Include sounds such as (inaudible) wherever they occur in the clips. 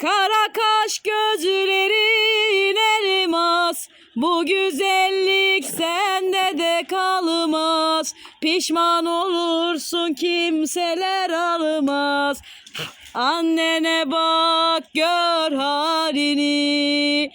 Kara kaş gözlerin elmas Bu güzellik sende de kalmaz. Pişman olursun kimseler almaz. Annene bak gör halini.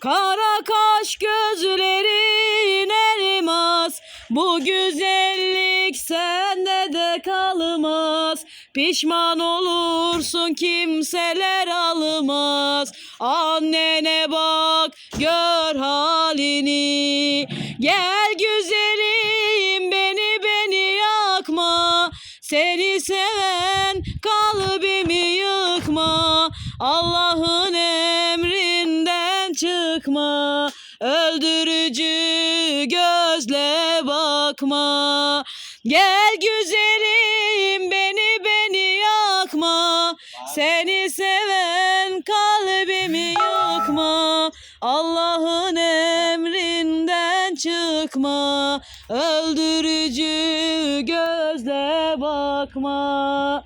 Kara kaş gözlerin elmas Bu güzellik sende de kalmaz. Pişman olursun kimseler almaz. Annene bak gör halini. Gel güzelim beni beni yakma. Seni seven kalbimi yıkma. Allah'ın emrinden çıkma. Öldürücü gözle bakma Gel güzelim beni beni yakma. Seni seven kalbimi yıkma Allah'ın emrinden çıkma. Öldürücü gözle bakma.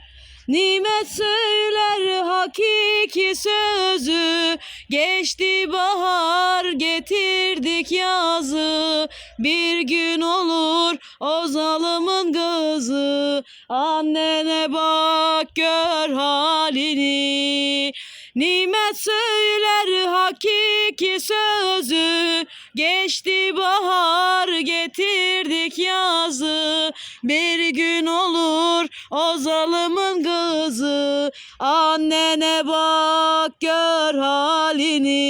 Nimet söyler hakiki sözü. Geçti bahar getirdik yazı. Bir gün olur o zalımın kızı Annene bak gör halini. Nimet söyler hakiki sözü Geçti bahar getirdik yazı. Bir gün olur o zalımın kızı Annene bak gör halini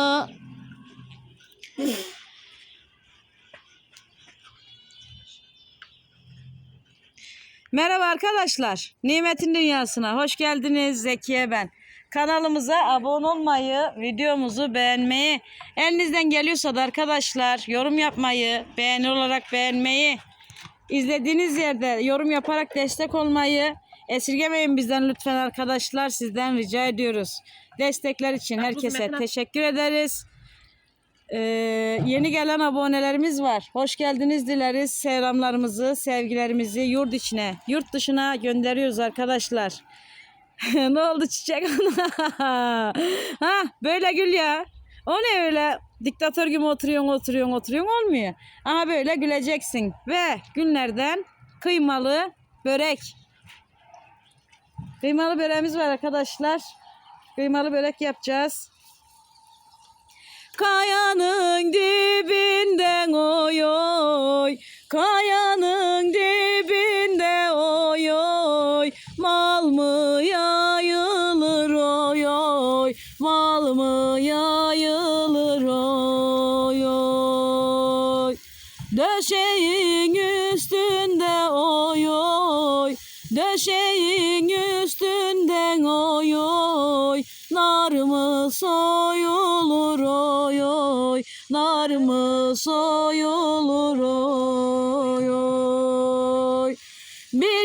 Merhaba arkadaşlar. Nimetin Dünyası'na hoş geldiniz. Zekiye ben. Kanalımıza abone olmayı, videomuzu beğenmeyi, elinizden geliyorsa da arkadaşlar yorum yapmayı, beğeni olarak beğenmeyi, izlediğiniz yerde yorum yaparak destek olmayı esirgemeyin bizden lütfen arkadaşlar. Sizden rica ediyoruz. Destekler için herkese teşekkür ederiz. Ee, yeni gelen abonelerimiz var. Hoş geldiniz dileriz. Selamlarımızı, sevgilerimizi yurt içine, yurt dışına gönderiyoruz arkadaşlar. (laughs) ne oldu çiçek? (laughs) ha böyle gül ya. O ne öyle diktatör gibi oturuyorsun oturuyorsun oturuyorsun olmuyor. Aha böyle güleceksin. Ve günlerden kıymalı börek. Kıymalı böreğimiz var arkadaşlar. Kıymalı börek yapacağız. Kayanın dibinden oy oy. Kayanın dibinde oy oy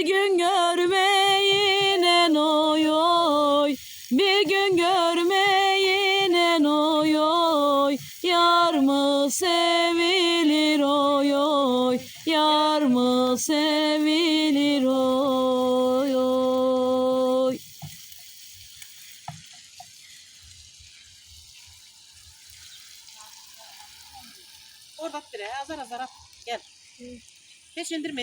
Bir gün görmeyinen oy oy Bir gün görmeyinen oy oy Yar mı sevilir oy oy Yar mı sevilir oy oy Orada bire. Azar azar at. Gel. Hiç indirme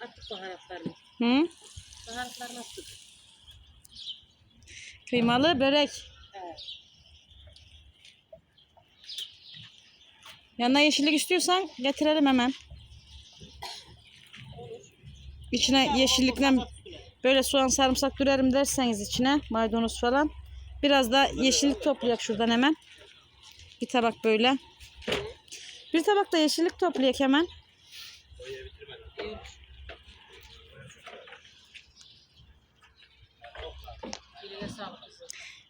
Attık baharatlarını. Hı? Baharatlarını attık. Kıymalı börek. Evet. Yanına yeşillik istiyorsan getirelim hemen. İçine yeşillikle böyle soğan sarımsak dürerim derseniz içine maydanoz falan. Biraz da yeşillik toplayak şuradan hemen. Bir tabak böyle. Bir tabak da yeşillik toplayak hemen.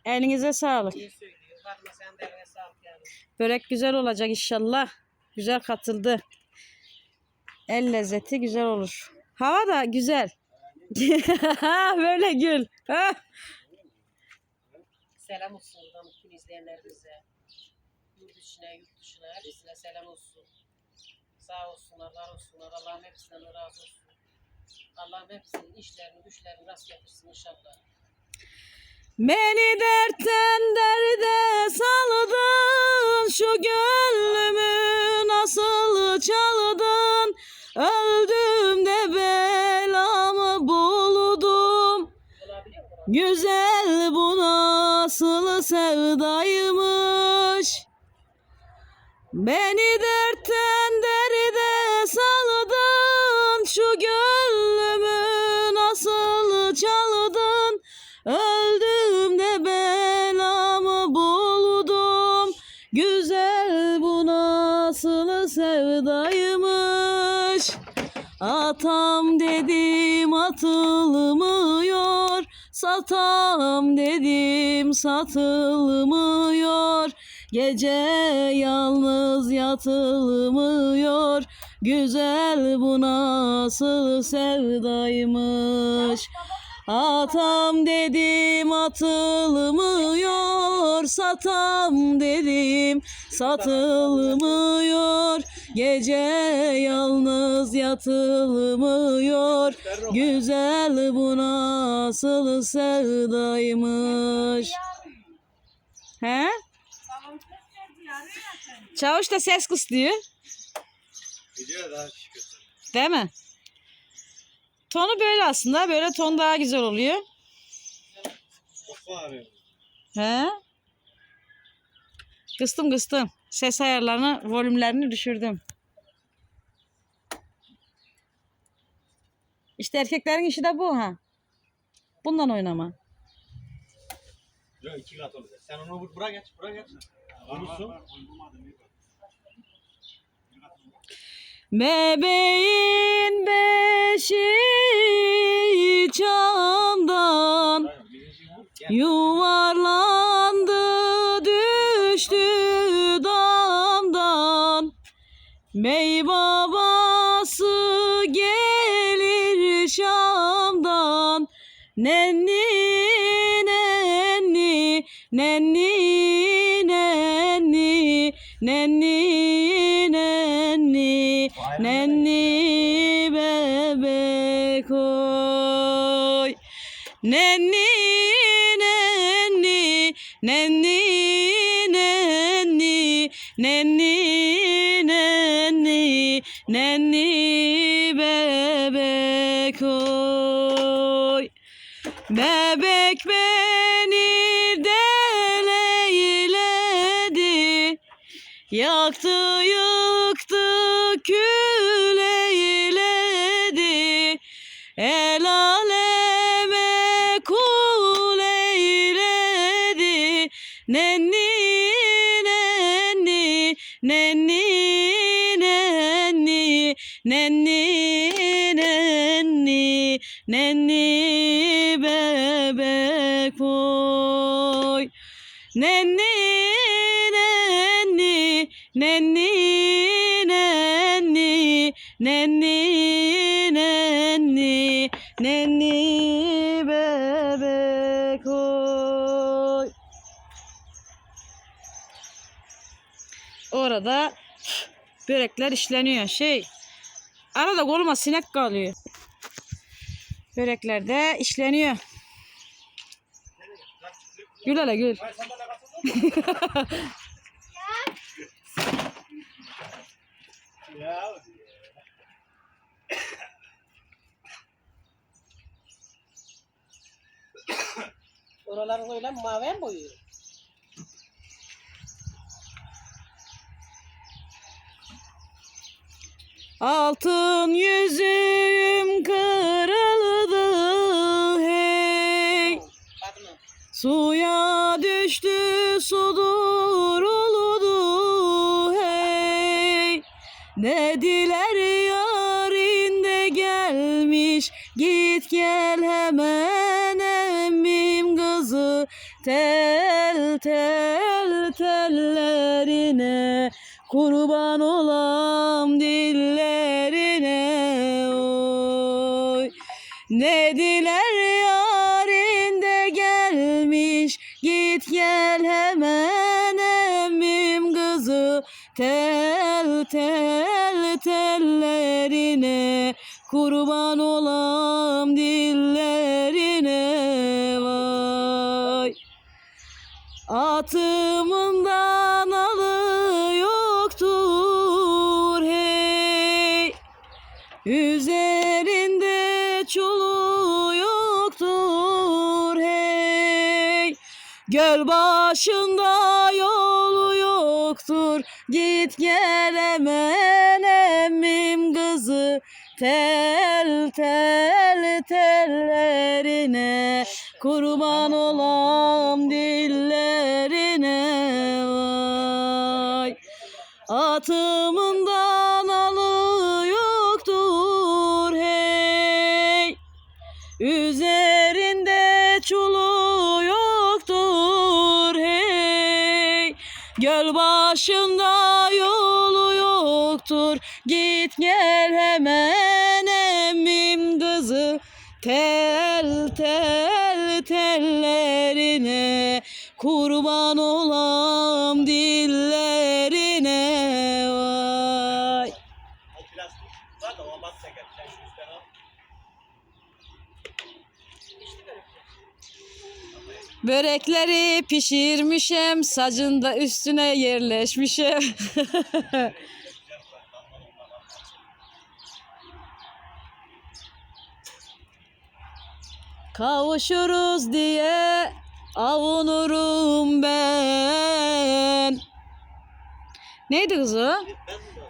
Elinize sağlık. Börek güzel olacak inşallah. Güzel katıldı. El lezzeti güzel olur. Hava da güzel. (laughs) Böyle gül. Selam olsun bütün izleyenlerimize. İçine, yurt dışına hepsine selam olsun. Sağ olsunlar, var olsunlar. Allah'ım hepsinden razı olsun. Allah'ım hepsinin işlerini, güçlerini rast getirsin inşallah. Beni dertten derde saldın Şu gönlümü nasıl çaldın Öldüm de belamı buldum? Güzel bu nasıl sevdaymış Beni dertten derde saldın Şu gönlümü nasıl çaldın Öldüm de belamı buldum. Güzel bu nasıl sevdaymış? Atam dedim atılmıyor Satam dedim satılmıyor Gece yalnız yatılmıyor. Güzel bu nasıl sevdaymış. Atam dedim atılmıyor. Satam dedim satılmıyor. Gece yalnız yatılmıyor. Güzel bu nasıl sevdaymış. He? Çavuş da ses kısıyor. Biliyor daha şükür. Değil mi? Tonu böyle aslında. Böyle ton daha güzel oluyor. Var He? Kıstım kıstım. Ses ayarlarını, volümlerini düşürdüm. İşte erkeklerin işi de bu ha. Bundan oynama. Yok iki kat olacak. Sen onu bur- buraya geç, buraya geç. Vurursun. Bebeğin beşi çamdan. Yuvarlandı düştü damdan Bey babası gelir Şam'dan Nenni nenni nenni nenni nenni nenni bebek oy Nenni nenni nenni nenni nenni nenni nenni bebek oy Bebek beni nenni Orada börekler işleniyor. Şey arada koluma sinek kalıyor. Börekler de işleniyor. Gül hele gül. Ya. Oraları öyle mavi mi boyuyor? Altın yüzüm kırıldı hey. Suya düştü su duruldu hey. Dediler yarın de gelmiş git gel hemen emmim kızı tel tel teller. Kurban olam dillerine vay. Atımından alı yoktur hey. Üzerinde çulu yoktur hey. Göl başında yolu yoktur. Git gel hemen emmim kızı Tel tel tellerine Kurban olam dillerine vay. Atımından alı yoktur hey. Üzerinde çulu yoktur hey. Göl başında yolu yoktur Git gel hemen emmim kızı Tel tel tellerine Kurban olam dillerine vay. Börekleri pişirmişim, sacında üstüne yerleşmişim. (laughs) Kavuşuruz diye avunurum ben. Neydi kızı?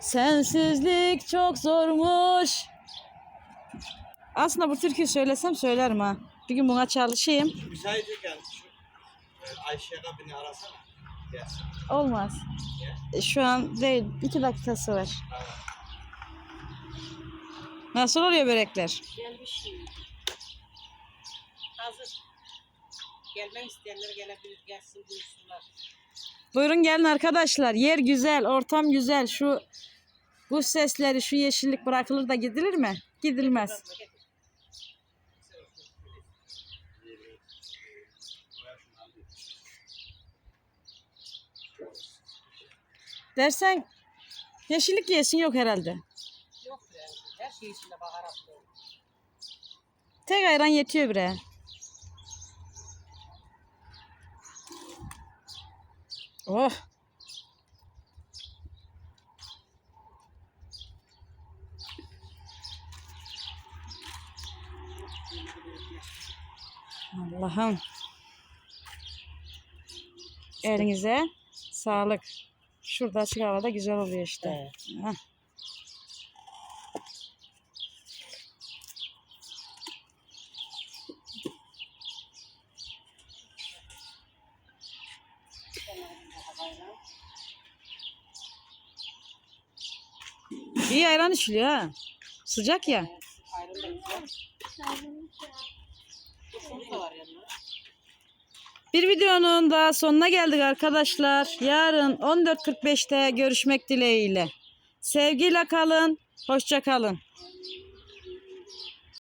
Sensizlik çok zormuş. Aslında bu türküyü söylesem söylerim ha. Bir gün buna çalışayım. Müsaitken şu Ayşe abini arasana. Gelsin. Olmaz. E, Şu an değil. iki dakikası var. Nasıl oluyor börekler? Gelmiş. Hazır. Gelmek isteyenler gelebilir, gelsin buyursunlar. Buyurun gelin arkadaşlar. Yer güzel, ortam güzel. Şu kuş sesleri, şu yeşillik bırakılır da gidilir mi? Gidilmez. Dersen yeşillik yesin yok herhalde. Yok be. Her şey içinde baharatlı. Tek ayran yetiyor bre. Oh. Allah'ım. Elinize sağlık. Şurada açık havada güzel oluyor işte. Hah. İyi ayran içiliyor ha. Sıcak ya. Bir videonun daha sonuna geldik arkadaşlar. Yarın 14.45'te görüşmek dileğiyle. Sevgiyle kalın. Hoşça kalın.